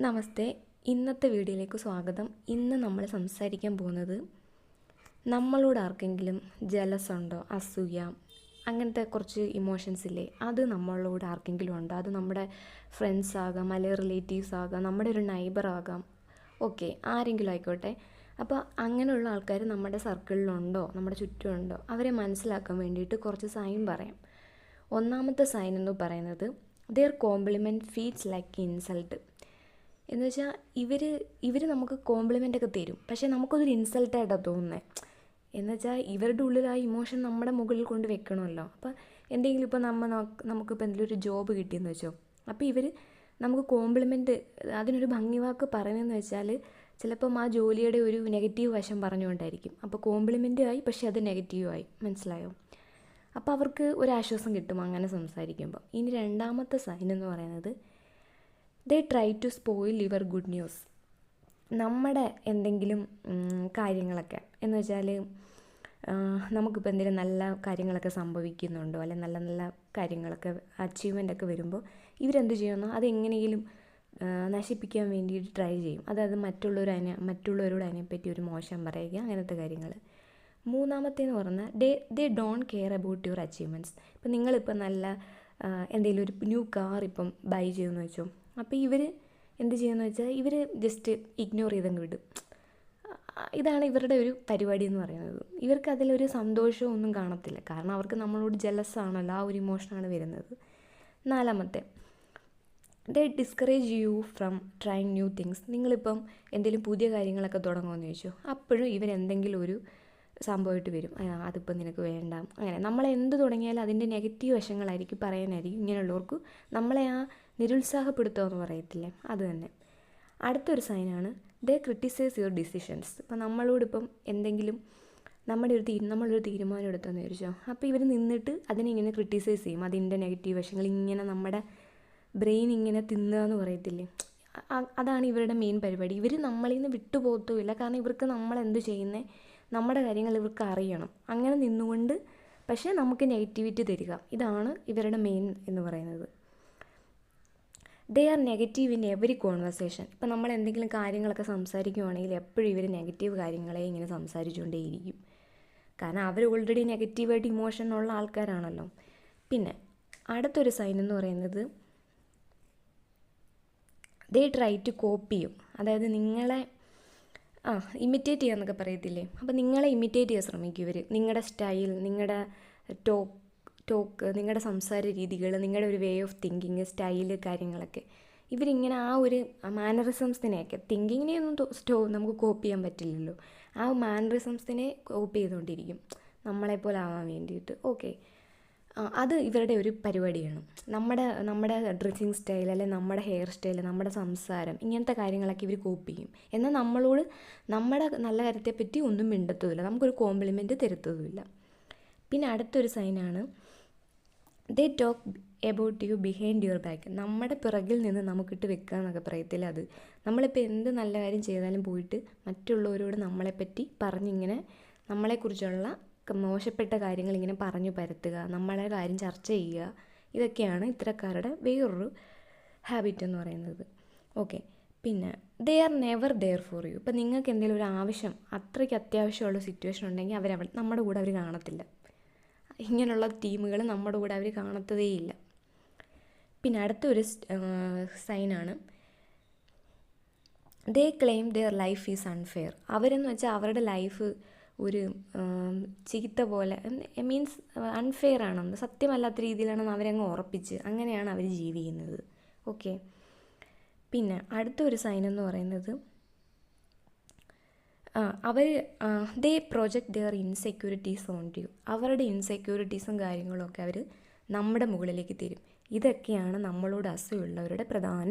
നമസ്തേ. ഇന്നത്തെ വീഡിയോയിലേക്ക് സ്വാഗതം. ഇന്ന് നമ്മൾ സംസാരിക്കാൻ പോകുന്നത് നമ്മളോട് ആർക്കെങ്കിലും ജലസുണ്ടോ അസൂയ അങ്ങനത്തെ കുറച്ച് ഇമോഷൻസ് ഇല്ലേ? അത് നമ്മളോട് ആർക്കെങ്കിലും ഉണ്ടോ? അത് നമ്മുടെ ഫ്രണ്ട്സ് ആകാം അല്ലെങ്കിൽ റിലേറ്റീവ്സ് ആകാം നമ്മുടെ ഒരു നൈബർ ആകാം. ഓക്കെ ആരെങ്കിലും ആയിക്കോട്ടെ. അപ്പോൾ അങ്ങനെയുള്ള ആൾക്കാർ നമ്മുടെ സർക്കിളിലുണ്ടോ നമ്മുടെ ചുറ്റുമുണ്ടോ അവരെ മനസ്സിലാക്കാൻ വേണ്ടിയിട്ട് കുറച്ച് സൈൻ പറയാം. ഒന്നാമത്തെ സൈൻ എന്ന് പറയുന്നത് their compliment feels like insult എന്ന് വെച്ചാൽ ഇവർ ഇവർ നമുക്ക് കോംപ്ലിമെന്റ് ഒക്കെ തരും. പക്ഷേ നമുക്കതൊരു ഇൻസൾട്ടായിട്ടാണ് തോന്നുന്നത് എന്ന് വെച്ചാൽ ഇവരുടെ ഉള്ളിൽ ആ ഇമോഷൻ നമ്മുടെ മുകളിൽ കൊണ്ട് വെക്കണമല്ലോ. അപ്പോൾ എന്തെങ്കിലും ഇപ്പോൾ നമ്മൾ നമുക്കിപ്പോൾ എന്തെങ്കിലും ഒരു ജോബ് കിട്ടിയെന്ന് വെച്ചോ. അപ്പോൾ ഇവർ നമുക്ക് കോംപ്ലിമെന്റ് അതിനൊരു ഭംഗിവാക്ക് പറയുന്നതെന്ന് വെച്ചാൽ ചിലപ്പം ആ ജോലിയുടെ ഒരു നെഗറ്റീവ് വശം പറഞ്ഞുകൊണ്ടായിരിക്കും. അപ്പോൾ കോംപ്ലിമെന്റും ആയി പക്ഷേ അത് നെഗറ്റീവ് ആയി. മനസ്സിലായോ? അപ്പോൾ അവർക്ക് ഒരു ആശ്വാസം കിട്ടും അങ്ങനെ സംസാരിക്കുമ്പോൾ ഇനി രണ്ടാമത്തെ സൈൻ എന്ന് പറയുന്നത് they try to spoil your good news നമ്മുടെ എന്തെങ്കിലും കാര്യങ്ങളൊക്കെ എന്ന് വെച്ചാൽ നമുക്കിപ്പോൾ എന്തെങ്കിലും നല്ല കാര്യങ്ങളൊക്കെ സംഭവിക്കുന്നുണ്ടോ? അല്ലെങ്കിൽ നല്ല നല്ല കാര്യങ്ങളൊക്കെ അച്ചീവ്മെന്റ് ഒക്കെ വരുമ്പോൾ ഇവരെന്ത് ചെയ്യുമെന്നോ അതെങ്ങനെയെങ്കിലും നശിപ്പിക്കാൻ വേണ്ടിയിട്ട് ട്രൈ ചെയ്യും. അതായത് മറ്റുള്ളവർ അതിനെ മറ്റുള്ളവരോട് അതിനെപ്പറ്റി ഒരു മോശം പറയുക അങ്ങനത്തെ കാര്യങ്ങൾ മൂന്നാമത്തേന്ന് പറഞ്ഞാൽ they they don't care about your achievements ഇപ്പം നിങ്ങളിപ്പോൾ നല്ല എന്തെങ്കിലും ഒരു ന്യൂ കാർ ഇപ്പം ബൈ ചെയ്യുമെന്ന് വെച്ചോ അപ്പോൾ ഇവർ എന്ത് ചെയ്യുമെന്ന് വെച്ചാൽ ഇവർ ജസ്റ്റ് ഇഗ്നോർ ചെയ്തങ്ങ് വിടും. ഇതാണ് ഇവരുടെ ഒരു പരിപാടി എന്ന് പറയുന്നത്. ഇവർക്ക് അതിലൊരു സന്തോഷവും ഒന്നും കാണത്തില്ല. കാരണം അവർക്ക് നമ്മളോട് ജലസാണല്ലോ ആ ഒരു ഇമോഷനാണ് വരുന്നത്. നാലാമത്തെ they discourage you from trying new things നിങ്ങളിപ്പം എന്തെങ്കിലും പുതിയ കാര്യങ്ങളൊക്കെ തുടങ്ങുമെന്ന് ചോദിച്ചു അപ്പോഴും ഇവരെന്തെങ്കിലും ഒരു സംഭവമായിട്ട് വരും. അതിപ്പോൾ നിനക്ക് വേണ്ട. അങ്ങനെ നമ്മൾ എന്ത് തുടങ്ങിയാലും അതിന്റെ നെഗറ്റീവ് വശങ്ങളായിരിക്കും പറയാനായിരിക്കും ഇങ്ങനെയുള്ളവർക്ക് നമ്മളെ ആ നിരുത്സാഹപ്പെടുത്തുക എന്ന് പറയത്തില്ലേ? അത് തന്നെ. അടുത്തൊരു സൈനാണ് ദേ ക്രിട്ടിസൈസ് യുവർ ഡിസിഷൻസ് ഇപ്പം നമ്മളോടിപ്പം എന്തെങ്കിലും നമ്മുടെ ഒരു തീരു നമ്മളൊരു തീരുമാനം എടുത്തെന്ന് വിചാരിച്ചോ? അപ്പോൾ ഇവർ നിന്നിട്ട് അതിനെ ഇങ്ങനെ ക്രിട്ടിസൈസ് ചെയ്യും. അതിന്റെ നെഗറ്റീവ് വശങ്ങൾ ഇങ്ങനെ നമ്മുടെ ബ്രെയിൻ ഇങ്ങനെ തിന്നുക എന്ന് പറയത്തില്ലേ അതാണ് ഇവരുടെ മെയിൻ പരിപാടി. ഇവർ നമ്മളിൽ നിന്ന് വിട്ടുപോകത്തുമില്ല. കാരണം ഇവർക്ക് നമ്മൾ എന്ത് ചെയ്യുന്നത് നമ്മുടെ കാര്യങ്ങൾ ഇവർക്ക് അറിയണം. അങ്ങനെ നിന്നുകൊണ്ട് പക്ഷേ നമുക്ക് നെഗറ്റിവിറ്റി തരിക. ഇതാണ് ഇവരുടെ മെയിൻ എന്ന് പറയുന്നത്. They are negative in every conversation ഇപ്പം നമ്മൾ എന്തെങ്കിലും കാര്യങ്ങളൊക്കെ സംസാരിക്കുകയാണെങ്കിൽ എപ്പോഴും ഇവർ നെഗറ്റീവ് കാര്യങ്ങളെ ഇങ്ങനെ സംസാരിച്ചുകൊണ്ടേയിരിക്കും. കാരണം അവർ ഓൾറെഡി നെഗറ്റീവായിട്ട് ഇമോഷൻ ഉള്ള ആൾക്കാരാണല്ലോ. പിന്നെ അടുത്തൊരു സൈൻ എന്ന് പറയുന്നത് ദേ ട്രൈ ടു കോപ്പി ചെയ്യും അതായത് നിങ്ങളെ ആ ഇമിറ്റേറ്റ് ചെയ്യാന്നൊക്കെ പറയത്തില്ലേ? അപ്പോൾ നിങ്ങളെ ഇമിറ്റേറ്റ് ചെയ്യാൻ ശ്രമിക്കും ഇവർ നിങ്ങളുടെ സ്റ്റൈൽ നിങ്ങളുടെ ടോക്ക് ടോക്ക് നിങ്ങളുടെ സംസാര രീതികൾ നിങ്ങളുടെ ഒരു വേ ഓഫ് തിങ്കിങ് സ്റ്റൈൽ കാര്യങ്ങളൊക്കെ. ഇവരിങ്ങനെ ആ ഒരു മാനറിസംസിനെയൊക്കെ തിങ്കിങ്ങിനെയൊന്നും സ്റ്റോ നമുക്ക് കോപ്പി ചെയ്യാൻ പറ്റില്ലല്ലോ. ആ മാനറിസംസിനെ കോപ്പി ചെയ്തുകൊണ്ടിരിക്കും നമ്മളെപ്പോലെ ആവാൻ വേണ്ടിയിട്ട്. ഓക്കെ അത് ഇവരുടെ ഒരു പരിപാടിയാണ്. നമ്മുടെ നമ്മുടെ ഡ്രസ്സിങ് സ്റ്റൈൽ അല്ലെങ്കിൽ നമ്മുടെ ഹെയർ സ്റ്റൈൽ നമ്മുടെ സംസാരം ഇങ്ങനത്തെ കാര്യങ്ങളൊക്കെ ഇവർ കോപ്പി ചെയ്യും. എന്നാൽ നമ്മളോട് നമ്മുടെ നല്ല കാര്യത്തെപ്പറ്റി ഒന്നും മിണ്ടത്തുമില്ല നമുക്കൊരു കോംപ്ലിമെന്റ് തരുത്തതുമില്ല പിന്നെ അടുത്തൊരു സൈനാണ് they talk about you behind your back നമ്മുടെ പിറകിൽ നിന്ന് നമുക്കിട്ട് വെക്കുക എന്നൊക്കെ പറയത്തില്ല അത്? നമ്മളിപ്പോൾ എന്ത് നല്ല കാര്യം ചെയ്താലും പോയിട്ട് മറ്റുള്ളവരോട് നമ്മളെപ്പറ്റി പറഞ്ഞിങ്ങനെ നമ്മളെക്കുറിച്ചുള്ള മോശപ്പെട്ട കാര്യങ്ങൾ ഇങ്ങനെ പറഞ്ഞു പരത്തുക നമ്മളെ കാര്യം ചർച്ച ചെയ്യുക ഇതൊക്കെയാണ് ഇത്തരക്കാരുടെ വേറൊരു ഹാബിറ്റ് എന്ന് പറയുന്നത്. ഓക്കെ പിന്നെ they are never there for you ഇപ്പം നിങ്ങൾക്ക് എന്തെങ്കിലും ഒരു ആവശ്യം അത്രയ്ക്ക് അത്യാവശ്യമുള്ള സിറ്റുവേഷൻ ഉണ്ടെങ്കിൽ അവർ നമ്മുടെ കൂടെ അവർ കാണത്തില്ല. ഇങ്ങനെയുള്ള ടീമുകൾ നമ്മുടെ കൂടെ അവർ കാണത്തതേയില്ല പിന്നെ അടുത്തൊരു സൈനാണ് they claim their life is unfair അവരെന്ന് വെച്ചാൽ അവരുടെ ലൈഫ് ഒരു ചീത്ത പോലെ മീൻസ് അൺഫെയർ ആണെന്ന് സത്യമല്ലാത്ത രീതിയിലാണെന്ന് അവരങ്ങ് ഉറപ്പിച്ച് അങ്ങനെയാണ് അവർ ജീവിക്കുന്നത്. ഓക്കെ പിന്നെ അടുത്തൊരു സൈൻ എന്ന് പറയുന്നത് അവർ they project their insecurities on you അവരുടെ ഇൻസെക്യൂരിറ്റീസും കാര്യങ്ങളും ഒക്കെ അവർ നമ്മുടെ മുകളിലേക്ക് തരും. ഇതൊക്കെയാണ് നമ്മളോട് അസൂയുള്ളവരുടെ പ്രധാന